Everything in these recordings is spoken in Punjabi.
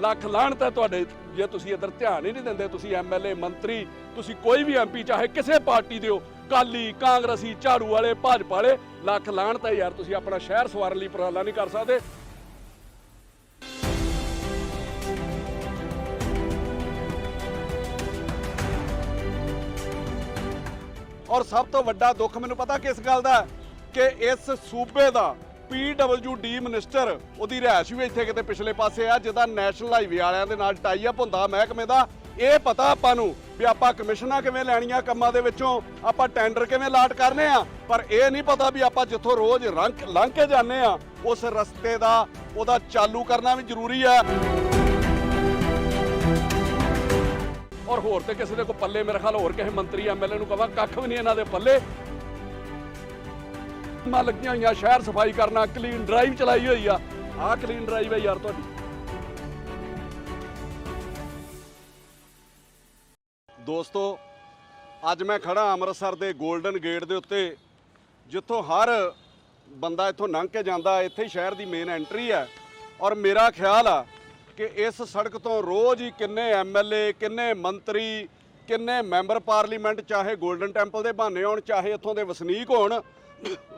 ਲੱਖ ਲਾਹਣਤ ਹੈ ਤੁਹਾਡੇ ਜੇ ਤੁਸੀਂ ਇੱਧਰ ਧਿਆਨ ਹੀ ਨਹੀਂ ਦਿੰਦੇ, ਤੁਸੀਂ ਐਮਐਲਏ ਮੰਤਰੀ, ਤੁਸੀਂ ਕੋਈ ਵੀ ਐਮਪੀ ਚਾਹੇ ਕਿਸੇ ਪਾਰਟੀ ਦੇ ਹੋ ਕਾਲੀ ਕਾਂਗਰਸੀ, ਝਾੜੂ ਵਾਲੇ, ਭਾਜਪਾ ਵਾਲੇ, ਲੱਖ ਲਾਹਣਤ ਹੈ ਯਾਰ ਤੁਸੀਂ ਆਪਣਾ ਸ਼ਹਿਰ ਸਵਾਰਨ ਲਈ ਉਪਰਾਲਾ ਨਹੀਂ ਕਰ ਸਕਦੇ। ਔਰ ਸਭ ਤੋਂ ਵੱਡਾ ਦੁੱਖ ਮੈਨੂੰ ਪਤਾ ਕਿਸ ਗੱਲ ਦਾ ਕਿ ਇਸ ਸੂਬੇ ਦਾ ਡੀ ਮਿਨਿਸਟਰ, ਉਹਦੀ ਰਿਹਾਇਸ਼ ਵੀ ਇੱਥੇ ਕਿਤੇ ਪਿਛਲੇ ਪਾਸੇ ਆ, ਜਿਹਦਾ ਨੈਸ਼ਨਲ ਹਾਈਵੇ ਵਾਲਿਆਂ ਦੇ ਨਾਲ ਟਾਈ ਅਪ ਹੁੰਦਾ, ਮਹਿਕਮੇ ਦਾ। ਇਹ ਪਤਾ ਆਪਾਂ ਨੂੰ ਵੀ ਆਪਾਂ ਕਮਿਸ਼ਨਾਂ ਕਿਵੇਂ ਲੈਣੀਆਂ ਕੰਮਾਂ ਦੇ ਵਿੱਚੋਂ, ਆਪਾਂ ਟੈਂਡਰ ਕਿਵੇਂ ਲਾਟ ਕਰਨੇ ਆ, ਪਰ ਇਹ ਨਹੀਂ ਪਤਾ ਵੀ ਆਪਾਂ ਜਿੱਥੋਂ ਰੋਜ਼ ਰੰਗ ਲੰਘ ਕੇ ਜਾਂਦੇ ਆ, ਉਸ ਰਸਤੇ ਦਾ, ਉਹਦਾ ਚਾਲੂ ਕਰਨਾ ਵੀ ਜ਼ਰੂਰੀ ਆ। ਔਰ ਹੋਰ ਤੇ ਕਿਸੇ ਦੇ ਕੋ ਪੱਲੇ ਮੇਰੇ ਖਿਆਲ ਹੋਰ ਕਿਸੇ ਮੰਤਰੀ ਐਮਐਲਏ ਨੂੰ ਕਹਾਂ ਕੱਖ ਵੀ ਨਹੀਂ ਇਹਨਾਂ ਦੇ ਪੱਲੇ। ਮਾ ਲੱਗੀਆਂ ਹੋਈਆਂ, ਸ਼ਹਿਰ ਸਫ਼ਾਈ ਕਰਨਾ ਕਲੀਨ ਡਰਾਈਵ ਚਲਾਈ ਹੋਈ ਆ। ਆਹ ਕਲੀਨ ਡਰਾਈਵ ਹੈ ਯਾਰ ਤੁਹਾਡੀ। ਦੋਸਤੋ, ਅੱਜ ਮੈਂ ਖੜਾ ਅੰਮ੍ਰਿਤਸਰ ਦੇ 골ਡਨ ਗੇਟ ਦੇ ਉੱਤੇ, ਜਿੱਥੋਂ ਹਰ ਬੰਦਾ ਇੱਥੋਂ ਲੰਘ ਕੇ ਜਾਂਦਾ, ਇੱਥੇ ਸ਼ਹਿਰ ਦੀ ਮੇਨ ਐਂਟਰੀ ਹੈ ਔਰ ਮੇਰਾ ਖਿਆਲ ਆ ਕਿ ਇਸ ਸੜਕ ਤੋਂ ਰੋਜ਼ ਹੀ ਕਿੰਨੇ ਐਮਐਲਏ ਕਿੰਨੇ ਮੰਤਰੀ, ਕਿੰਨੇ ਮੈਂਬਰ ਪਾਰਲੀਮੈਂਟ, ਚਾਹੇ 골ਡਨ ਟੈਂਪਲ ਦੇ ਬਹਾਨੇ ਹੋਣ, ਚਾਹੇ ਇੱਥੋਂ ਦੇ ਵਸਨੀਕ ਹੋਣ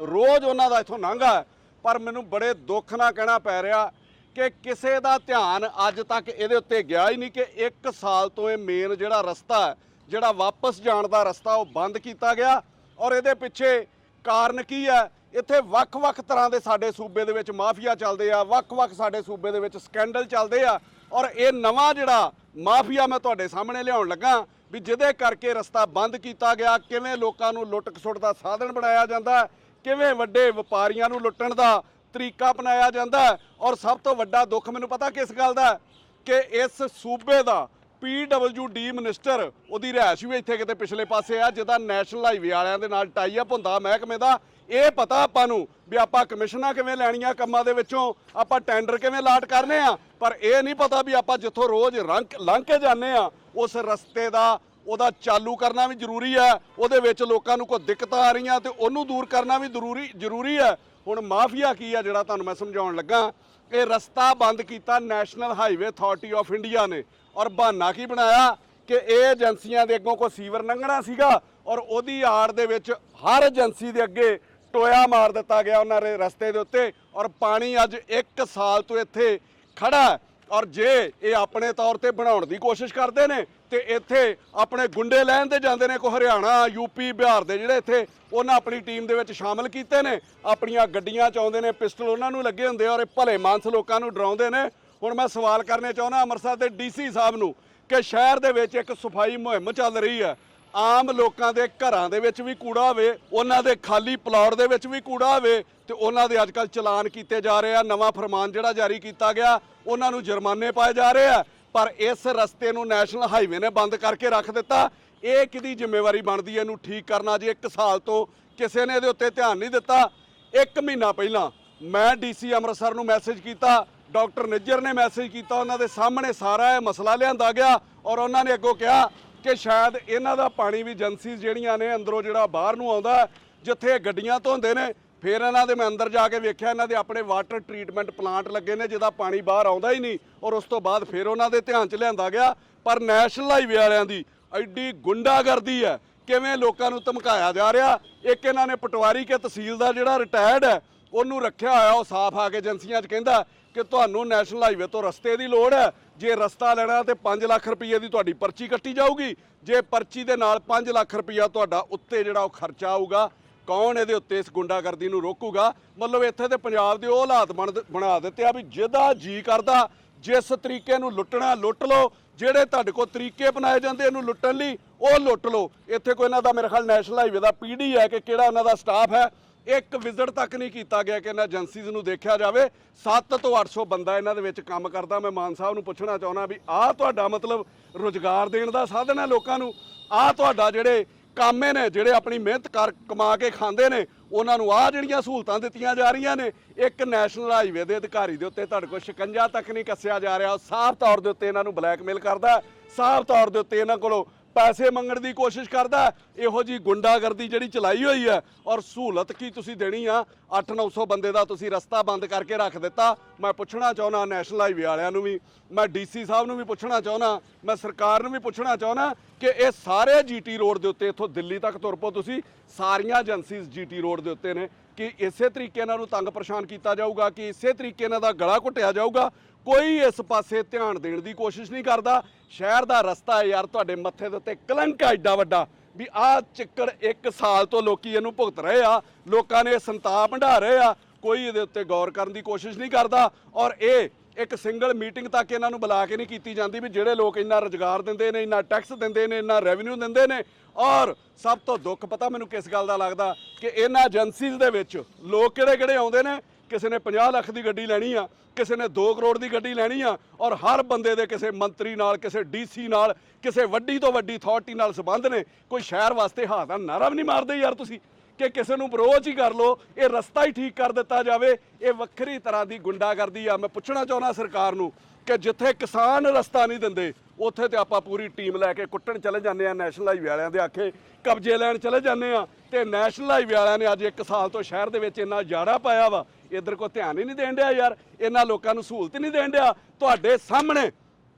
ਰੋਜ਼ ਉਹਨਾਂ ਦਾ ਇੱਥੋਂ ਲੰਘਾ ਹੈ। ਪਰ ਮੈਨੂੰ ਬੜੇ ਦੁੱਖ ਨਾਲ ਕਹਿਣਾ ਪੈ ਰਿਹਾ ਕਿ ਕਿਸੇ ਦਾ ਧਿਆਨ ਅੱਜ ਤੱਕ ਇਹਦੇ ਉੱਤੇ ਗਿਆ ਹੀ ਨਹੀਂ ਕਿ 1 ਸਾਲ ਤੋਂ ਇਹ ਮੇਨ ਜਿਹੜਾ ਰਸਤਾ ਜਿਹੜਾ ਵਾਪਸ ਜਾਣ ਦਾ ਰਸਤਾ ਉਹ ਬੰਦ ਕੀਤਾ ਗਿਆ ਔਰ ਇਹਦੇ ਪਿੱਛੇ ਕਾਰਨ ਕੀ ਹੈ ਇੱਥੇ ਵੱਖ-ਵੱਖ ਤਰ੍ਹਾਂ ਦੇ ਸਾਡੇ ਸੂਬੇ ਦੇ ਵਿੱਚ ਮਾਫੀਆ ਚੱਲਦੇ ਆ ਵੱਖ-ਵੱਖ ਸਾਡੇ ਸੂਬੇ ਦੇ ਵਿੱਚ ਸਕੈਂਡਲ ਚੱਲਦੇ ਆ ਔਰ ਇਹ ਨਵਾਂ ਜਿਹੜਾ ਮਾਫੀਆ ਮੈਂ ਤੁਹਾਡੇ ਸਾਹਮਣੇ ਲਿਆਉਣ ਲੱਗਾ ਵੀ ਜਿਹਦੇ ਕਰਕੇ ਰਸਤਾ ਬੰਦ ਕੀਤਾ ਗਿਆ, ਕਿਵੇਂ ਲੋਕਾਂ ਨੂੰ ਲੁੱਟ ਖਸੁੱਟ ਦਾ ਸਾਧਨ ਬਣਾਇਆ ਜਾਂਦਾ, ਕਿਵੇਂ ਵੱਡੇ ਵਪਾਰੀਆਂ ਨੂੰ ਲੁੱਟਣ ਦਾ ਤਰੀਕਾ ਅਪਣਾਇਆ ਜਾਂਦਾ, ਔਰ ਸਭ ਤੋਂ ਵੱਡਾ ਦੁੱਖ ਮੈਨੂੰ ਪਤਾ ਕਿਸ ਗੱਲ ਦਾ? ਕਿ ਇਸ ਸੂਬੇ ਦਾ ਡੀ ਮਿਨਿਸਟਰ, ਉਹਦੀ ਰਿਹਾਇਸ਼ ਵੀ ਇੱਥੇ ਕਿਤੇ ਪਿਛਲੇ ਪਾਸੇ ਆ, ਜਿਹਦਾ ਨੈਸ਼ਨਲ ਹਾਈਵੇ ਵਾਲਿਆਂ ਦੇ ਨਾਲ ਟਾਈ ਅਪ ਹੁੰਦਾ ਮਹਿਕਮੇ ਦਾ, ਇਹ ਪਤਾ ਆਪਾਂ ਨੂੰ ਵੀ ਆਪਾਂ ਕਮਿਸ਼ਨਾਂ ਕਿਵੇਂ ਲੈਣੀਆਂ ਕੰਮਾਂ ਦੇ ਵਿੱਚੋਂ, ਆਪਾਂ ਟੈਂਡਰ ਕਿਵੇਂ ਲਾਟ ਕਰਨੇ ਆ, ਪਰ ਇਹ ਨਹੀਂ ਪਤਾ ਵੀ ਆਪਾਂ ਜਿੱਥੋਂ ਰੋਜ਼ ਰੰਗ ਲੰਘ ਕੇ ਜਾਂਦੇ ਆ ਉਸ ਰਸਤੇ ਦਾ ਉਹਦਾ ਚਾਲੂ ਕਰਨਾ ਵੀ ਜ਼ਰੂਰੀ ਹੈ, ਉਹਦੇ ਵਿੱਚ ਲੋਕਾਂ ਨੂੰ ਕੋਈ ਦਿੱਕਤਾਂ ਆ ਰਹੀਆਂ ਤੇ ਉਹਨੂੰ ਦੂਰ ਕਰਨਾ ਵੀ ਜ਼ਰੂਰੀ ਜ਼ਰੂਰੀ ਹੈ। ਹੁਣ ਮਾਫੀਆ ਕੀ ਹੈ ਜਿਹੜਾ ਤੁਹਾਨੂੰ ਮੈਂ ਸਮਝਾਉਣ ਲੱਗਾ? ਇਹ ਰਸਤਾ ਬੰਦ ਕੀਤਾ national highway authority of India ਨੇ ਔਰ ਬਹਾਨਾ ਕੀ ਬਣਾਇਆ? ਕਿ ਇਹ ਏਜੰਸੀਆਂ ਦੇ ਅੱਗੋਂ ਕੋਈ ਸੀਵਰ ਲੰਘਣਾ ਸੀਗਾ ਔਰ ਉਹਦੀ ਆੜ ਦੇ ਵਿੱਚ ਹਰ ਏਜੰਸੀ ਦੇ ਅੱਗੇ ਟੋਇਆ ਮਾਰ ਦਿੱਤਾ ਗਿਆ ਉਹਨਾਂ ਦੇ ਰਸਤੇ ਦੇ ਉੱਤੇ ਔਰ ਪਾਣੀ ਅੱਜ 1 ਸਾਲ ਤੋਂ ਇੱਥੇ ਖੜਾ ਔਰ ਜੇ ਇਹ ਆਪਣੇ ਤੌਰ ਤੇ ਬਣਾਉਣ ਦੀ ਕੋਸ਼ਿਸ਼ ਕਰਦੇ ਨੇ, ਤੇ ਇੱਥੇ ਆਪਣੇ ਗੁੰਡੇ ਲੈਣ ਦੇ ਜਾਂਦੇ ਨੇ, ਕੋ ਹਰਿਆਣਾ ਯੂਪੀ ਬਿਹਾਰ ਦੇ ਜਿਹੜੇ ਇੱਥੇ ਉਹਨਾਂ ਆਪਣੀ ਟੀਮ ਦੇ ਵਿੱਚ ਸ਼ਾਮਲ ਕੀਤੇ ਨੇ, ਆਪਣੀਆਂ ਗੱਡੀਆਂ ਚ ਆਉਂਦੇ ਨੇ, ਪਿਸਟਲ ਉਹਨਾਂ ਨੂੰ ਲੱਗੇ ਹੁੰਦੇ ਔਰ ਇਹ ਭਲੇ ਮਾਨਸ ਲੋਕਾਂ ਨੂੰ ਡਰਾਉਂਦੇ ਨੇ। ਹੁਣ ਮੈਂ ਸਵਾਲ ਕਰਨੇ ਚਾਹੁੰਦਾ ਅੰਮ੍ਰਿਤਸਰ ਦੇ ਡੀਸੀ ਸਾਹਿਬ ਨੂੰ ਕਿ ਸ਼ਹਿਰ ਦੇ ਵਿੱਚ ਇੱਕ ਸਫ਼ਾਈ ਮੁਹਿੰਮ ਚੱਲ ਰਹੀ ਹੈ। ਆਮ ਲੋਕਾਂ ਦੇ ਘਰਾਂ ਦੇ ਵਿੱਚ ਵੀ ਕੂੜਾ ਹੋਵੇ, ਉਹਨਾਂ ਦੇ ਖਾਲੀ ਪਲਾਟ ਦੇ ਵਿੱਚ ਵੀ ਕੂੜਾ ਹੋਵੇ, ਤੇ ਉਹਨਾਂ ਦੇ ਅੱਜਕੱਲ ਚਲਾਨ ਕੀਤੇ ਜਾ ਰਹੇ ਆ, ਨਵਾਂ ਫਰਮਾਨ ਜਿਹੜਾ ਜਾਰੀ ਕੀਤਾ ਗਿਆ। ਉਹਨਾਂ ਨੂੰ ਜੁਰਮਾਨੇ ਪਾਏ ਜਾ ਰਹੇ ਆ, ਪਰ ਇਸ ਰਸਤੇ ਨੂੰ ਨੈਸ਼ਨਲ ਹਾਈਵੇ ਨੇ ਬੰਦ ਕਰਕੇ ਰੱਖ ਦਿੱਤਾ। ਇਹ ਕਿਹਦੀ ਜ਼ਿੰਮੇਵਾਰੀ ਬਣਦੀ ਹੈ? ਇਹਨੂੰ ਠੀਕ ਕਰਨਾ ਜੇ ਇੱਕ ਸਾਲ ਤੋਂ ਕਿਸੇ ਨੇ ਇਹਦੇ ਉੱਤੇ ਧਿਆਨ ਨਹੀਂ ਦਿੱਤਾ। ਇੱਕ ਮਹੀਨਾ ਪਹਿਲਾਂ ਮੈਂ ਡੀਸੀ ਅੰਮ੍ਰਿਤਸਰ ਨੂੰ ਮੈਸੇਜ ਕੀਤਾ, ਡਾਕਟਰ ਨਿੱਜਰ ਨੇ ਮੈਸੇਜ ਕੀਤਾ, ਉਹਨਾਂ ਦੇ ਸਾਹਮਣੇ ਸਾਰਾ ਇਹ ਮਸਲਾ ਲਿਆਂਦਾ ਗਿਆ ਔਰ ਉਹਨਾਂ ਨੇ ਅੱਗੋਂ ਕਿਹਾ ਕਿ ਸ਼ਾਇਦ ਇਹਨਾਂ ਦਾ ਪਾਣੀ ਵੀ ਏਜੰਸੀਜ਼ ਜਿਹੜੀਆਂ ਨੇ ਅੰਦਰੋਂ ਜਿਹੜਾ ਬਾਹਰ ਨੂੰ ਆਉਂਦਾ, ਜਿੱਥੇ ਇਹ ਗੱਡੀਆਂ ਧੋਂਦੇ ਨੇ ਫਿਰ ਇਹਨਾਂ ਦੇ ਮੈਂ ਅੰਦਰ ਜਾ ਕੇ ਵੇਖਿਆ, ਇਹਨਾਂ ਦੇ ਆਪਣੇ ਵਾਟਰ ਟਰੀਟਮੈਂਟ ਪਲਾਂਟ ਲੱਗੇ ਨੇ, ਜਿਹਦਾ ਪਾਣੀ ਬਾਹਰ ਆਉਂਦਾ ਹੀ ਨਹੀਂ, ਔਰ ਉਸ ਤੋਂ ਬਾਅਦ ਫਿਰ ਉਹਨਾਂ ਦੇ ਧਿਆਨ 'ਚ ਲਿਆਂਦਾ ਗਿਆ। ਪਰ ਨੈਸ਼ਨਲ ਹਾਈਵੇ ਵਾਲਿਆਂ ਦੀ ਐਡੀ ਗੁੰਡਾਗਰਦੀ ਹੈ, ਕਿਵੇਂ ਲੋਕਾਂ ਨੂੰ ਧਮਕਾਇਆ ਜਾ ਰਿਹਾ। ਇੱਕ ਇਹਨਾਂ ਨੇ ਪਟਵਾਰੀ ਕੇ ਤਹਿਸੀਲਦਾਰ ਜਿਹੜਾ ਰਿਟਾਇਰਡ ਹੈ, ਉਹਨੂੰ ਰੱਖਿਆ ਹੋਇਆ, ਉਹ ਸਾਫ਼ ਆ ਕੇ ਏਜੰਸੀਆਂ 'ਚ ਕਹਿੰਦਾ ਕਿ ਤੁਹਾਨੂੰ ਨੈਸ਼ਨਲ ਹਾਈਵੇ ਤੋਂ ਰਸਤੇ ਦੀ ਲੋੜ ਹੈ। ਜੇ ਰਸਤਾ ਲੈਣਾ ਤੇ 5 ਲੱਖ ਰੁਪਏ ਦੀ ਤੁਹਾਡੀ ਪਰਚੀ ਕੱਟੀ ਜਾਊਗੀ। ਜੇ ਪਰਚੀ ਦੇ ਨਾਲ 5 ਲੱਖ ਰੁਪਇਆ ਤੁਹਾਡਾ ਉੱਤੇ ਜਿਹੜਾ ਉਹ ਖਰਚਾ ਆਊਗਾ ਕੌਣ ਇਹਦੇ ਉੱਤੇ ਇਸ ਗੁੰਡਾਗਰਦੀ ਨੂੰ ਰੋਕੂਗਾ? ਮਤਲਬ ਇੱਥੇ ਤੇ ਪੰਜਾਬ ਦੇ ਉਹ ਹਾਲਾਤ ਬਣ ਬਣਾ ਦਿੱਤੇ ਆ ਵੀ ਜਿਹਦਾ ਜੀ ਕਰਦਾ, ਜਿਸ ਤਰੀਕੇ ਨੂੰ ਲੁੱਟਣਾ ਲੁੱਟ ਲਓ, ਜਿਹੜੇ ਤੁਹਾਡੇ ਕੋਲ ਤਰੀਕੇ ਬਣਾਏ ਜਾਂਦੇ ਇਹਨੂੰ ਲੁੱਟਣ ਲਈ, ਉਹ ਲੁੱਟ ਲਓ। ਇੱਥੇ ਕੋਈ ਇਹਨਾਂ ਦਾ ਮੇਰੇ ਖਿਆਲ ਨੈਸ਼ਨਲ ਹਾਈਵੇ ਦਾ ਪੀਡੀ ਹੈ ਕਿ ਕਿਹੜਾ ਇਹਨਾਂ ਦਾ ਸਟਾਫ ਹੈ। ਇੱਕ ਵਿਜ਼ਿਟ ਤੱਕ ਨਹੀਂ ਕੀਤਾ ਗਿਆ ਕਿ ਇਹਨਾਂ ਏਜੰਸੀਜ਼ ਨੂੰ ਦੇਖਿਆ ਜਾਵੇ। 7 ਤੋਂ 800 ਬੰਦਾ ਇਹਨਾਂ ਦੇ ਵਿੱਚ ਕੰਮ ਕਰਦਾ। ਮੈਂ ਮਾਨ ਸਾਹਿਬ ਨੂੰ ਪੁੱਛਣਾ ਚਾਹੁੰਦਾ ਵੀ ਆਹ ਤੁਹਾਡਾ ਮਤਲਬ ਰੁਜ਼ਗਾਰ ਦੇਣ ਦਾ ਸਾਧਨ ਹੈ ਲੋਕਾਂ ਨੂੰ? ਆਹ ਤੁਹਾਡਾ ਜਿਹੜੇ ਕਾਮੇ ਨੇ ਜਿਹੜੇ ਆਪਣੀ ਮਿਹਨਤ ਕਰ ਕਮਾ ਕੇ ਖਾਂਦੇ ਨੇ, ਉਹਨਾਂ ਨੂੰ ਆਹ ਜਿਹੜੀਆਂ ਸਹੂਲਤਾਂ ਦਿੱਤੀਆਂ ਜਾ ਰਹੀਆਂ ਨੇ, ਇੱਕ ਨੈਸ਼ਨਲ ਹਾਈਵੇ ਦੇ ਅਧਿਕਾਰੀ ਦੇ ਉੱਤੇ ਤੁਹਾਡੇ ਕੋਲ ਸ਼ਿਕੰਜਾ ਤੱਕ ਨਹੀਂ ਕੱਸਿਆ ਜਾ ਰਿਹਾ। ਉਹ ਸਾਫ਼ ਤੌਰ ਦੇ ਉੱਤੇ ਇਹਨਾਂ ਨੂੰ ਬਲੈਕਮੇਲ ਕਰਦਾ ਸਾਫ਼ ਤੌਰ ਦੇ ਉੱਤੇ ਇਹਨਾਂ ਕੋਲੋਂ ਪੈਸੇ ਮੰਗਣ ਦੀ ਕੋਸ਼ਿਸ਼ ਕਰਦਾ ਇਹੋ ਜੀ ਗੁੰਡਾਗਰਦੀ ਜਿਹੜੀ ਚਲਾਈ ਹੋਈ ਹੈ ਔਰ ਸਹੂਲਤ ਕੀ ਤੁਸੀਂ ਦੇਣੀ ਆ? 8-900 ਬੰਦੇ ਦਾ ਤੁਸੀਂ ਰਸਤਾ ਬੰਦ ਕਰਕੇ ਰੱਖ ਦਿੱਤਾ। ਮੈਂ ਪੁੱਛਣਾ ਚਾਹੁੰਦਾ ਨੈਸ਼ਨਲ ਹਾਈਵੇ ਵਾਲਿਆਂ ਨੂੰ ਵੀ, ਮੈਂ ਡੀਸੀ ਸਾਹਿਬ ਨੂੰ ਵੀ ਪੁੱਛਣਾ ਚਾਹੁੰਦਾ, ਮੈਂ ਸਰਕਾਰ ਨੂੰ ਵੀ ਪੁੱਛਣਾ ਚਾਹੁੰਦਾ ਕਿ ਇਹ ਸਾਰੇ ਜੀਟੀ ਰੋਡ ਦੇ ਉੱਤੇ, ਇੱਥੋਂ ਦਿੱਲੀ ਤੱਕ ਤੁਰ ਪਓ ਤੁਸੀਂ, ਸਾਰੀਆਂ ਏਜੰਸੀਜ਼ ਜੀਟੀ ਰੋਡ ਦੇ ਉੱਤੇ ਨੇ। ਕਿ ਇਸੇ ਤਰੀਕੇ ਇਹਨਾਂ ਨੂੰ ਤੰਗ ਪਰੇਸ਼ਾਨ ਕੀਤਾ ਜਾਊਗਾ, ਕਿ ਇਸੇ ਤਰੀਕੇ ਇਹਨਾਂ ਦਾ ਗਲਾ ਘੁੱਟਿਆ ਜਾਊਗਾ। ਕੋਈ ਇਸ ਪਾਸੇ ਧਿਆਨ ਦੇਣ ਦੀ ਕੋਸ਼ਿਸ਼ ਨਹੀਂ ਕਰਦਾ। ਸ਼ਹਿਰ ਦਾ ਰਸਤਾ ਯਾਰ, ਤੁਹਾਡੇ ਮੱਥੇ ਦੇ ਉੱਤੇ ਕਲੰਕ ਹੈ ਏਡਾ ਵੱਡਾ, ਵੀ ਆਹ ਚੱਕਰ 1 ਸਾਲ ਤੋਂ ਲੋਕੀ ਇਹਨੂੰ ਭੁਗਤ ਰਹੇ ਆ, ਲੋਕਾਂ ਨੇ ਸੰਤਾਪ ਹੰਢਾ ਰਹੇ ਆ, ਕੋਈ ਇਹਦੇ ਉੱਤੇ ਗੌਰ ਕਰਨ ਦੀ ਕੋਸ਼ਿਸ਼ ਨਹੀਂ ਕਰਦਾ। ਔਰ ਇਹ ਇੱਕ ਸਿੰਗਲ ਮੀਟਿੰਗ ਤੱਕ ਇਹਨਾਂ ਨੂੰ ਬੁਲਾ ਕੇ ਨਹੀਂ ਕੀਤੀ ਜਾਂਦੀ ਵੀ ਜਿਹੜੇ ਲੋਕ ਇੰਨਾ ਰੁਜ਼ਗਾਰ ਦਿੰਦੇ ਨੇ, ਇੰਨਾ ਟੈਕਸ ਦਿੰਦੇ ਨੇ, ਇੰਨਾ ਰੈਵਨਿਊ ਦਿੰਦੇ ਨੇ ਔਰ ਸਭ ਤੋਂ ਦੁੱਖ ਪਤਾ ਮੈਨੂੰ ਕਿਸ ਗੱਲ ਦਾ ਲੱਗਦਾ? ਕਿ ਇਹਨਾਂ ਏਜੰਸੀਜ਼ ਦੇ ਵਿੱਚ ਲੋਕ ਕਿਹੜੇ ਕਿਹੜੇ ਆਉਂਦੇ ਨੇ? ਕਿਸੇ ਨੇ 50 ਲੱਖ ਦੀ ਗੱਡੀ ਲੈਣੀ ਆ, ਕਿਸੇ ਨੇ 2 ਕਰੋੜ ਦੀ ਗੱਡੀ ਲੈਣੀ ਆ, ਔਰ ਹਰ ਬੰਦੇ ਦੇ ਕਿਸੇ ਮੰਤਰੀ ਨਾਲ, ਕਿਸੇ ਡੀਸੀ ਨਾਲ, ਕਿਸੇ ਵੱਡੀ ਤੋਂ ਵੱਡੀ ਅਥਾਰਟੀ ਨਾਲ ਸੰਬੰਧ ਨੇ। ਕੋਈ ਸ਼ਹਿਰ ਵਾਸਤੇ ਹਾਂ ਦਾ ਨਾਰਾ ਵੀ ਨਹੀਂ ਮਾਰਦੇ ਯਾਰ ਤੁਸੀਂ। ਕਿ ਕਿਸੇ ਨੂੰ ਅਪਰੋਚ ਹੀ ਕਰ ਲੋ ਇਹ ਰਸਤਾ ਹੀ ਠੀਕ ਕਰ ਦਿੱਤਾ ਜਾਵੇ, ਇਹ ਵੱਖਰੀ ਤਰ੍ਹਾਂ ਦੀ ਗੁੰਡਾਗਰਦੀ ਆ। ਮੈਂ ਪੁੱਛਣਾ ਚਾਹੁੰਦਾ ਸਰਕਾਰ ਨੂੰ ਕਿ ਜਿੱਥੇ ਕਿਸਾਨ ਰਸਤਾ ਨਹੀਂ ਦਿੰਦੇ ਉੱਥੇ ਤੇ ਆਪਾਂ ਪੂਰੀ ਟੀਮ ਲੈ ਕੇ ਕੁੱਟਣ ਚਲੇ ਜਾਂਦੇ ਆ ਨੈਸ਼ਨਲ ਹਾਈਵੇ ਵਾਲਿਆਂ ਦੇ ਆਖੇ ਕਬਜ਼ੇ ਲੈਣ ਚਲੇ ਜਾਂਦੇ ਆ। ਤੇ ਨੈਸ਼ਨਲ ਹਾਈਵੇ ਵਾਲਿਆਂ ਨੇ ਅੱਜ ਇੱਕ ਸਾਲ ਤੋਂ ਸ਼ਹਿਰ ਦੇ ਵਿੱਚ ਇੰਨਾ ਜਾੜਾ ਪਾਇਆ ਵਾ, ਇਧਰ ਕੋ ਧਿਆਨ ਹੀ ਨਹੀਂ ਦੇਣ ਡਿਆ ਯਾਰ। ਇਹਨਾਂ ਲੋਕਾਂ ਨੂੰ ਸਹੂਲਤ ਨਹੀਂ ਦੇਣ ਡਿਆ। ਤੁਹਾਡੇ ਸਾਹਮਣੇ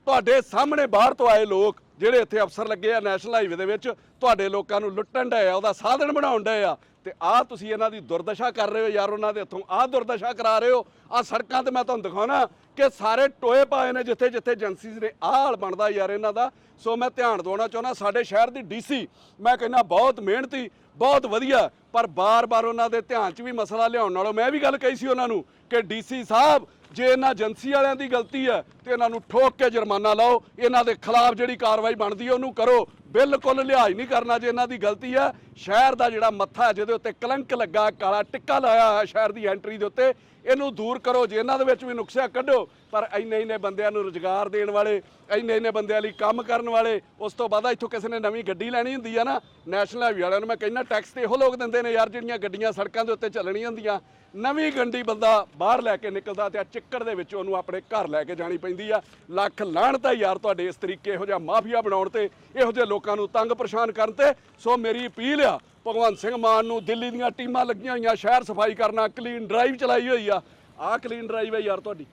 ਤੁਹਾਡੇ ਸਾਹਮਣੇ ਬਾਹਰ ਤੋਂ ਆਏ ਲੋਕ ਜਿਹੜੇ ਇੱਥੇ ਅਫਸਰ ਲੱਗੇ ਆ ਨੈਸ਼ਨਲ ਹਾਈਵੇ ਦੇ ਵਿੱਚ ਤੁਹਾਡੇ ਲੋਕਾਂ ਨੂੰ ਲੁੱਟਣ ਡਏ ਆ, ਉਹਦਾ ਸਾਧਨ ਬਣਾਉਣ ਡਏ ਆ। ਤੇ ਆਹ ਤੁਸੀਂ ਇਹਨਾਂ ਦੀ ਦੁਰਦਸ਼ਾ ਕਰ ਰਹੇ ਹੋ ਯਾਰ, ਉਹਨਾਂ ਦੇ ਹੱਥੋਂ ਆਹ ਦੁਰਦਸ਼ਾ ਕਰਾ ਰਹੇ ਹੋ। ਆਹ ਸੜਕਾਂ ਤੇ ਮੈਂ ਤੁਹਾਨੂੰ ਦਿਖਾਉਣਾ ਕਿ ਸਾਰੇ ਟੋਏ ਪਾਏ ਨੇ ਜਿੱਥੇ ਜਿੱਥੇ ਏਜੰਸੀਜ਼ ਨੇ। ਆਹ ਹਾਲ ਬਣਦਾ ਯਾਰ ਇਹਨਾਂ ਦਾ। ਸੋ ਮੈਂ ਧਿਆਨ ਦਿਵਾਉਣਾ ਚਾਹੁੰਦਾ, ਸਾਡੇ ਸ਼ਹਿਰ ਦੀ ਡੀਸੀ, ਮੈਂ ਕਹਿੰਦਾ ਬਹੁਤ ਮਿਹਨਤੀ, ਬਹੁਤ ਵਧੀਆ, ਪਰ ਬਾਰ-ਬਾਰ ਉਹਨਾਂ ਦੇ ਧਿਆਨ 'ਚ ਵੀ ਮਸਲਾ ਲਿਆਉਣ ਨਾਲੋਂ ਮੈਂ ਵੀ ਗੱਲ ਕਹੀ ਸੀ ਉਹਨਾਂ ਨੂੰ ਕਿ ਡੀਸੀ ਸਾਹਿਬ, ਜੇ ਇਹਨਾਂ ਏਜੰਸੀ ਵਾਲਿਆਂ ਦੀ ਗਲਤੀ ਹੈ, ਤੇ ਇਹਨਾਂ ਨੂੰ ਠੋਕ ਕੇ ਜੁਰਮਾਨਾ ਲਾਓ। ਇਹਨਾਂ ਦੇ ਖਿਲਾਫ ਜਿਹੜੀ ਕਾਰਵਾਈ ਬਣਦੀ ਹੈ, ਉਹਨੂੰ ਕਰੋ। ਬਿਲਕੁਲ ਲਿਹਾਜ਼ ਨਹੀਂ ਕਰਨਾ ਜੇ ਇਹਨਾਂ ਦੀ ਗਲਤੀ ਹੈ ਸ਼ਹਿਰ ਦਾ ਜਿਹੜਾ ਮੱਥਾ ਜਿਹਦੇ ਉੱਤੇ ਕਲੰਕ ਲੱਗਾ, ਕਾਲਾ ਟਿੱਕਾ ਲਾਇਆ ਹੈ ਸ਼ਹਿਰ ਦੀ ਐਂਟਰੀ ਦੇ ਉੱਤੇ ਇਹਨੂੰ ਦੂਰ ਕਰੋ, ਜੇ ਇਹਨਾਂ ਦੇ ਵਿੱਚ ਵੀ ਨੁਕਸਿਆ ਕੱਢੋ, ਪਰ ਇੰਨੇ ਇੰਨੇ ਬੰਦਿਆਂ ਨੂੰ ਰੁਜ਼ਗਾਰ ਦੇਣ ਵਾਲੇ, ਇੰਨੇ ਇੰਨੇ ਬੰਦਿਆਂ ਲਈ ਕੰਮ ਕਰਨ ਵਾਲੇ, ਉਸ ਤੋਂ ਬਾਅਦ ਇੱਥੋਂ ਕਿਸੇ ਨੇ ਨਵੀਂ ਗੱਡੀ ਲੈਣੀ ਹੁੰਦੀ ਆ ਨਾ ਨੈਸ਼ਨਲ ਹਾਈਵੇ ਵਾਲਿਆਂ ਨੂੰ ਮੈਂ ਕਹਿੰਦਾ ਟੈਕਸ ਤੇ ਇਹੋ ਲੋਕ ਦਿੰਦੇ ਨੇ ਯਾਰ, ਜਿਹੜੀਆਂ ਗੱਡੀਆਂ ਸੜਕਾਂ ਦੇ ਉੱਤੇ ਚੱਲਣੀਆਂ ਹੁੰਦੀਆਂ। ਨਵੀਂ ਗੱਡੀ ਬੰਦਾ ਬਾਹਰ ਲੈ ਕੇ ਨਿਕਲਦਾ ਤੇ ਆ ਚਿੱਕੜ ਦੇ ਵਿੱਚ ਉਹਨੂੰ ਆਪਣੇ ਘਰ ਲੈ ਕੇ ਜਾਣੀ ਪੈਂਦੀ ਆ। ਲੱਖ ਲਾਹਣਤਾ ਯਾਰ ਤੁਹਾਡੇ ਇਸ ਤਰੀਕੇ ਇਹੋ ਜਿਹਾ ਮਾਫੀਆ ਬਣਾਉਣ ਤੇ ਇਹੋ ਜਿਹੇ ਲੋਕਾਂ ਨੂੰ ਤੰਗ ਪਰੇਸ਼ਾਨ ਕਰਨ ਤੇ। ਸੋ ਮੇਰੀ ਅਪੀਲ ਆ ਭਗਵੰਤ ਸਿੰਘ ਮਾਨ ਨੂੰ ਦਿੱਲੀ ਦੀਆਂ ਟੀਮਾਂ ਲੱਗੀਆਂ ਹੋਈਆਂ, ਸ਼ਹਿਰ ਸਫ਼ਾਈ ਕਰਨਾ ਕਲੀਨ ਡਰਾਈਵ ਚਲਾਈ ਹੋਈ ਆ। ਆਹ ਕਲੀਨ ਡਰਾਈਵ ਹੈ ਯਾਰ ਤੁਹਾਡੀ।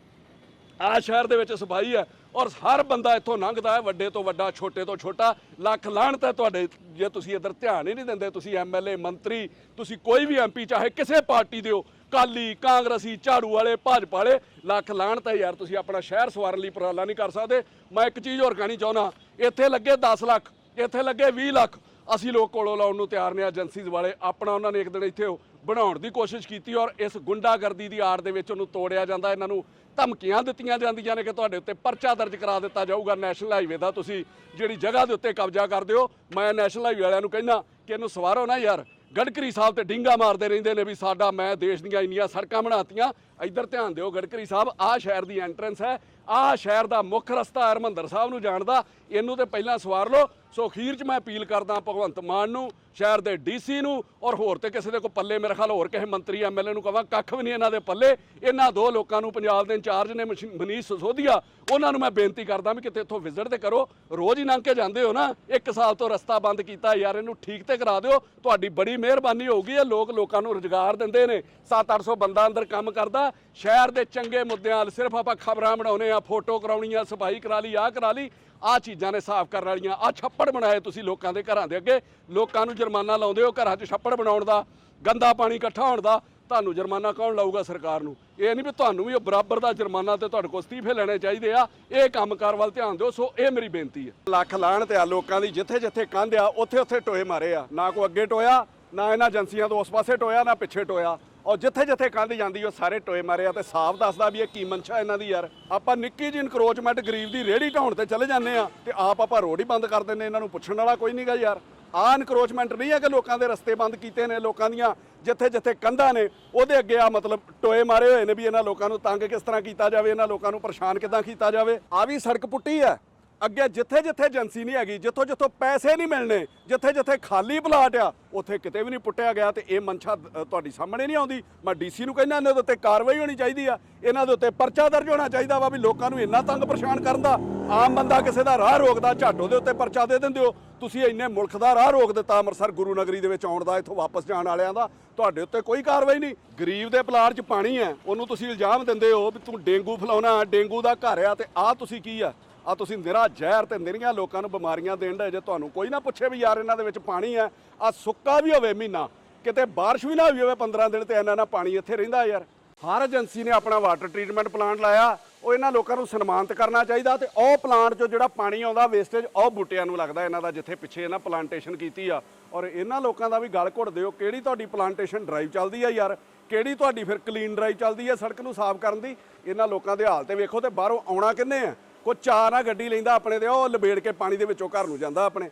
ਆ ਸ਼ਹਿਰ ਦੇ ਵਿੱਚ ਸਫ਼ਾਈ ਹੈ ਔਰ ਹਰ ਬੰਦਾ ਇੱਥੋਂ ਲੰਘਦਾ ਹੈ, ਵੱਡੇ ਤੋਂ ਵੱਡਾ, ਛੋਟੇ ਤੋਂ ਛੋਟਾ। ਲੱਖ ਲਾਹਣਤ ਹੈ ਤੁਹਾਡੇ, ਜੇ ਤੁਸੀਂ ਇੱਧਰ ਧਿਆਨ ਹੀ ਨਹੀਂ ਦਿੰਦੇ, ਤੁਸੀਂ ਐਮਐਲਏ ਮੰਤਰੀ, ਤੁਸੀਂ ਕੋਈ ਵੀ ਐਮਪੀ ਚਾਹੇ ਕਿਸੇ ਪਾਰਟੀ ਦੇ ਹੋ ਕਾਲੀ ਕਾਂਗਰਸੀ, ਝਾੜੂ ਵਾਲੇ, ਭਾਜਪਾ ਵਾਲੇ, ਲੱਖ ਲਾਹਣਤ ਹੈ ਯਾਰ, ਤੁਸੀਂ ਆਪਣਾ ਸ਼ਹਿਰ ਸਵਾਰਨ ਲਈ ਉਪਰਾਲਾ ਨਹੀਂ ਕਰ ਸਕਦੇ। ਮੈਂ ਇੱਕ ਚੀਜ਼ ਹੋਰ ਕਹਿਣੀ ਚਾਹੁੰਦਾ, ਇੱਥੇ ਲੱਗੇ 10 ਲੱਖ, ਇੱਥੇ ਲੱਗੇ 20 ਲੱਖ ਅਸੀਂ ਲੋਕ ਕੋਲੋਂ ਲਾਉਣ ਨੂੰ ਤਿਆਰ ਨੇ ਏਜੰਸੀਜ਼ ਵਾਲੇ, ਆਪਣਾ ਉਹਨਾਂ ਨੇ ਇੱਕ ਦਿਨ ਇੱਥੇ ਉਹ ਬਣਾਉਣ ਦੀ ਕੋਸ਼ਿਸ਼ ਕੀਤੀ ਔਰ ਇਸ ਗੁੰਡਾਗਰਦੀ ਦੀ ਆੜ ਦੇ ਵਿੱਚ ਉਹਨੂੰ ਤੋੜਿਆ ਜਾਂਦਾ, ਇਹਨਾਂ ਨੂੰ ਧਮਕੀਆਂ ਦਿੱਤੀਆਂ ਜਾਂਦੀਆਂ ਨੇ ਕਿ ਤੁਹਾਡੇ ਉੱਤੇ ਪਰਚਾ ਦਰਜ ਕਰਾ ਦਿੱਤਾ ਜਾਊਗਾ ਨੈਸ਼ਨਲ ਹਾਈਵੇ ਦਾ, ਤੁਸੀਂ ਜਿਹੜੀ ਜਗ੍ਹਾ ਦੇ ਉੱਤੇ ਕਬਜ਼ਾ ਕਰਦੇ ਹੋ, ਮੈਂ ਨੈਸ਼ਨਲ ਹਾਈਵੇ ਵਾਲਿਆਂ ਨੂੰ ਕਹਿੰਦਾ ਕਿ ਇਹਨੂੰ ਸਵਾਰੋ ਨਾ ਯਾਰ ਗੜਕਰੀ ਸਾਹਿਬ ਤੇ ਡਿੰਗਾ ਮਾਰਦੇ ਰਹਿੰਦੇ ਨੇ ਵੀ ਸਾਡਾ, ਮੈਂ ਦੇਸ਼ ਦੀਆਂ ਇੰਨੀਆਂ ਸੜਕਾਂ ਬਣਾਤੀਆਂ ਇੱਧਰ ਧਿਆਨ ਦਿਓ ਗੜਕਰੀ ਸਾਹਿਬ, ਆਹ ਸ਼ਹਿਰ ਦੀ ਐਂਟਰੈਂਸ ਹੈ। ਆਹ ਸ਼ਹਿਰ ਦਾ ਮੁੱਖ ਰਸਤਾ ਹਰਮੰਦਰ ਸਾਹਿਬ ਨੂੰ ਜਾਣ ਦਾ ਇਹਨੂੰ ਤੇ ਪਹਿਲਾਂ ਸਵਾਰ ਲਓ। ਸੋ ਅਖੀਰ 'ਚ ਮੈਂ ਅਪੀਲ ਕਰਦਾ ਭਗਵੰਤ ਮਾਨ ਨੂੰ, ਸ਼ਹਿਰ ਦੇ ਡੀਸੀ ਨੂੰ ਔਰ ਹੋਰ ਤੇ ਕਿਸੇ ਦੇ ਕੋ ਪੱਲੇ ਮੇਰੇ ਖਿਆਲ ਹੋਰ ਕਿਸੇ ਮੰਤਰੀ ਐਮਐਲਏ ਨੂੰ ਕਹਾਂ ਕੱਖ ਵੀ ਨਹੀਂ ਇਹਨਾਂ ਦੇ ਪੱਲੇ। ਇਹਨਾਂ ਦੋ ਲੋਕਾਂ ਨੂੰ ਪੰਜਾਬ ਦੇ ਇੰਚਾਰਜ ਨੇ ਮਸ਼- ਮਨੀਸ਼ ਸਿਸੋਦੀਆ ਉਹਨਾਂ ਨੂੰ ਮੈਂ ਬੇਨਤੀ ਕਰਦਾ ਵੀ ਕਿਤੇ ਇੱਥੋਂ ਵਿਜ਼ਿਟ ਤੇ ਕਰੋ। ਰੋਜ਼ ਹੀ ਲੰਘ ਕੇ ਜਾਂਦੇ ਹੋ ਨਾ, ਇੱਕ ਸਾਲ ਤੋਂ ਰਸਤਾ ਬੰਦ ਕੀਤਾ ਯਾਰ, ਇਹਨੂੰ ਠੀਕ ਤੇ ਕਰਾ ਦਿਓ। ਤੁਹਾਡੀ ਬੜੀ ਮਿਹਰਬਾਨੀ ਹੋਊਗੀ, ਇਹ ਲੋਕ ਲੋਕਾਂ ਨੂੰ ਰੁਜ਼ਗਾਰ ਦਿੰਦੇ ਨੇ। 7-800 ਬੰਦਾ ਅੰਦਰ ਕੰਮ ਕਰਦਾ। ਸ਼ਹਿਰ ਦੇ ਚੰਗੇ ਮੁੱਦਿਆਂ 'ਲ ਸਿਰਫ ਆਪਾਂ ਖਬਰਾਂ ਬਣਾਉਨੇ ਆ, ਫੋਟੋ ਕਰਾਉਣੀਆਂ, ਸਫ਼ਾਈ ਕਰਾ ਲਈ, ਆਹ ਕਰਾ ਲਈ, ਆਹ ਚੀਜ਼ਾਂ ਨੇ ਸਾਫ਼ ਕਰਨ ਵਾਲੀਆਂ, ਆਹ ਛੱਪੜ ਬਣਾਏ ਤੁਸੀਂ ਲੋਕਾਂ ਦੇ ਘਰਾਂ ਦੇ ਅੱਗੇ, ਲੋਕਾਂ ਨੂੰ ਜੁਰਮਾਨਾ ਲਾਉਂਦੇ ਹੋ ਘਰਾਂ 'ਚ ਛੱਪੜ ਬਣਾਉਣ ਦਾ, ਗੰਦਾ ਪਾਣੀ ਇਕੱਠਾ ਹੋਣ ਦਾ, ਤੁਹਾਨੂੰ ਜੁਰਮਾਨਾ ਕੌਣ ਲਾਊਗਾ ਸਰਕਾਰ ਨੂੰ? ਇਹ ਨਹੀਂ ਵੀ ਤੁਹਾਨੂੰ ਵੀ ਉਹ ਬਰਾਬਰ ਦਾ ਜੁਰਮਾਨਾ ਤੇ ਤੁਹਾਡੇ ਕੋਲ ਅਸਤੀਫੇ ਲੈਣੇ ਚਾਹੀਦੇ ਆ, ਇਹ ਕੰਮਕਾਰ ਵੱਲ ਧਿਆਨ ਦਿਓ, ਸੋ ਇਹ ਮੇਰੀ ਬੇਨਤੀ ਹੈ। ਲੱਖ ਲਾਣ ਤੇ ਆ ਲੋਕਾਂ ਦੀ ਜਿੱਥੇ ਜਿੱਥੇ ਕੰਧ ਆ ਉੱਥੇ ਉੱਥੇ ਟੋਏ ਮਾਰੇ ਆ, ਨਾ ਕੋ ਅੱਗੇ ਟੋਇਆ, ਨਾ ਇਹਨਾਂ ਏਜੰਸੀਆਂ ਤੋਂ ਉਸ ਪਾਸੇ ਟੋਇਆ, ਨਾ ਪਿੱਛੇ ਟੋਇਆ। ਔਰ ਜਿੱਥੇ ਜਿੱਥੇ ਕੰਧ ਜਾਂਦੀ, ਉਹ ਸਾਰੇ ਟੋਏ ਮਾਰੇ ਆ ਤੇ ਸਾਫ਼ ਦੱਸਦਾ ਵੀ ਇਹ ਕੀ ਮਨਸ਼ਾ ਇਹਨਾਂ ਦੀ ਯਾਰ। ਆਪਾਂ ਨਿੱਕੀ ਜਿਹੀ ਇਨਕਰੋਚਮੈਂਟ ਗਰੀਬ ਦੀ ਰੇੜੀ ਢਾਉਣ ਤੇ ਚਲੇ ਜਾਂਦੇ ਆ ਤੇ ਆਪ ਆਪਾਂ ਰੋਡ ਹੀ ਬੰਦ ਕਰ ਦਿੰਦੇ ਇਹਨਾਂ ਨੂੰ ਪੁੱਛਣ ਵਾਲਾ ਕੋਈ ਨਹੀਂਗਾ ਯਾਰ। ਆਹ ਇਨਕਰੋਚਮੈਂਟ ਨਹੀਂ ਹੈ ਕਿ ਲੋਕਾਂ ਦੇ ਰਸਤੇ ਬੰਦ ਕੀਤੇ ਨੇ, ਲੋਕਾਂ ਦੀਆਂ ਜਿੱਥੇ ਜਿੱਥੇ ਕੰਧਾਂ ਨੇ, ਉਹਦੇ ਅੱਗੇ ਆ ਮਤਲਬ ਟੋਏ ਮਾਰੇ ਹੋਏ ਨੇ ਵੀ ਇਹਨਾਂ ਲੋਕਾਂ ਨੂੰ ਤੰਗ ਕਿਸ ਤਰ੍ਹਾਂ ਕੀਤਾ ਜਾਵੇ, ਇਹਨਾਂ ਲੋਕਾਂ ਨੂੰ ਪਰੇਸ਼ਾਨ ਕਿਦਾਂ ਕੀਤਾ ਜਾਵੇ। ਆ ਵੀ ਸੜਕ ਪੁੱਟੀ ਹੈ। ਅੱਗੇ ਜਿੱਥੇ ਜਿੱਥੇ ਏਜੰਸੀ ਨਹੀਂ ਹੈਗੀ, ਜਿੱਥੋਂ ਜਿੱਥੋਂ ਪੈਸੇ ਨਹੀਂ ਮਿਲਣੇ, ਜਿੱਥੇ ਜਿੱਥੇ ਖਾਲੀ ਪਲਾਟ ਆ, ਉੱਥੇ ਕਿਤੇ ਵੀ ਨਹੀਂ ਪੁੱਟਿਆ ਗਿਆ ਤੇ ਇਹ ਮਨਸ਼ਾ ਤੁਹਾਡੀ ਸਾਹਮਣੇ ਨਹੀਂ ਆਉਂਦੀ। ਮੈਂ ਡੀਸੀ ਨੂੰ ਕਹਿੰਦਾ, ਇਹਨਾਂ ਦੇ ਉੱਤੇ ਕਾਰਵਾਈ ਹੋਣੀ ਚਾਹੀਦੀ ਆ। ਇਹਨਾਂ ਦੇ ਉੱਤੇ ਪਰਚਾ ਦਰਜ ਹੋਣਾ ਚਾਹੀਦਾ ਵਾ ਵੀ ਲੋਕਾਂ ਨੂੰ ਇੰਨਾ ਤੰਗ ਪਰੇਸ਼ਾਨ ਕਰਨ ਦਾ। ਆਮ ਬੰਦਾ ਕਿਸੇ ਦਾ ਰਾਹ ਰੋਕਦਾ ਝਾਟੋ ਦੇ ਉੱਤੇ ਪਰਚਾ ਦੇ ਦਿੰਦੇ ਹੋ। ਤੁਸੀਂ ਇੰਨੇ ਮੁਲਕ ਦਾ ਰਾਹ ਰੋਕ ਦਿੱਤਾ, ਅੰਮ੍ਰਿਤਸਰ ਗੁਰੂ ਨਗਰੀ ਦੇ ਵਿੱਚ ਆਉਣ ਦਾ, ਇੱਥੋਂ ਵਾਪਸ ਜਾਣ ਵਾਲਿਆਂ ਦਾ। ਤੁਹਾਡੇ ਉੱਤੇ ਕੋਈ ਕਾਰਵਾਈ ਨਹੀਂ। ਗਰੀਬ ਦੇ ਪਲਾਟ 'ਚ ਪਾਣੀ ਹੈ, ਉਹਨੂੰ ਤੁਸੀਂ ਇਲਜ਼ਾਮ ਦਿੰਦੇ ਹੋ ਵੀ ਤੂੰ ਡੇਂਗੂ ਫਲਾਉਣਾ, ਡੇਂਗੂ ਦਾ ਘਰ ਆ ਤੇ ਆਹ ਤੁਸੀਂ ਕੀ ਆ? ਆ ਤੁਸੀਂ ਨਿਰਾ ਜ਼ਹਿਰ ਤੇ ਨਿਰੀਆਂ ਲੋਕਾਂ ਨੂੰ ਬਿਮਾਰੀਆਂ ਦੇਣ ਦਾ ਜੇ, ਤੁਹਾਨੂੰ ਕੋਈ ਨਾ ਪੁੱਛੇ ਵੀ ਯਾਰ ਇਹਨਾਂ ਦੇ ਵਿੱਚ ਪਾਣੀ ਹੈ। ਆ ਸੁੱਕਾ ਵੀ ਹੋਵੇ ਮਹੀਨਾ, ਕਿਤੇ ਬਾਰਿਸ਼ ਵੀ ਨਾ ਹੋਈ ਹੋਵੇ 15 ਦਿਨ ਤੇ ਇਹਨਾਂ ਨਾਲ ਪਾਣੀ ਇੱਥੇ ਰਹਿੰਦਾ ਯਾਰ। ਹਰ ਏਜੰਸੀ ਨੇ ਆਪਣਾ ਵਾਟਰ ਟ੍ਰੀਟਮੈਂਟ ਪਲਾਂਟ ਲਾਇਆ, ਉਹ ਇਹਨਾਂ ਲੋਕਾਂ ਨੂੰ ਸਨਮਾਨਿਤ ਕਰਨਾ ਚਾਹੀਦਾ ਤੇ ਉਹ ਪਲਾਂਟ 'ਚੋਂ ਜਿਹੜਾ ਪਾਣੀ ਆਉਂਦਾ ਵੇਸਟੇਜ ਉਹ ਬੂਟਿਆਂ ਨੂੰ ਲੱਗਦਾ ਇਹਨਾਂ ਦਾ, ਜਿੱਥੇ ਪਿੱਛੇ ਇਹਨਾਂ ਪਲਾਂਟੇਸ਼ਨ ਕੀਤੀ ਆ। ਔਰ ਇਹਨਾਂ ਲੋਕਾਂ ਦਾ ਵੀ ਗਲ ਘੁੱਟ ਦਿਓ, ਕਿਹੜੀ ਤੁਹਾਡੀ ਪਲਾਂਟੇਸ਼ਨ ਡਰਾਈਵ ਚੱਲਦੀ ਆ ਯਾਰ? ਕਿਹੜੀ ਤੁਹਾਡੀ ਫਿਰ ਕਲੀਨ ਡਰਾਈਵ ਚੱਲਦੀ ਆ ਸੜਕ ਨੂੰ ਸਾਫ਼ ਕਰਨ ਦੀ? ਇਹਨਾਂ ਲੋਕਾਂ ਦੇ ਹਾਲ ਤੇ ਵੇਖੋ ਤੇ ਬਾਹਰੋਂ ਆਉਣਾ ਕਿੰਨੇ ਆ? ਕੋਈ ਚਾਰ ਆ, ਗੱਡੀ ਲੈਂਦਾ ਆਪਣੇ ਤੇ, ਉਹ ਲਬੇੜ ਕੇ ਪਾਣੀ ਦੇ ਵਿੱਚੋਂ ਘਰ ਨੂੰ ਜਾਂਦਾ ਆਪਣੇ।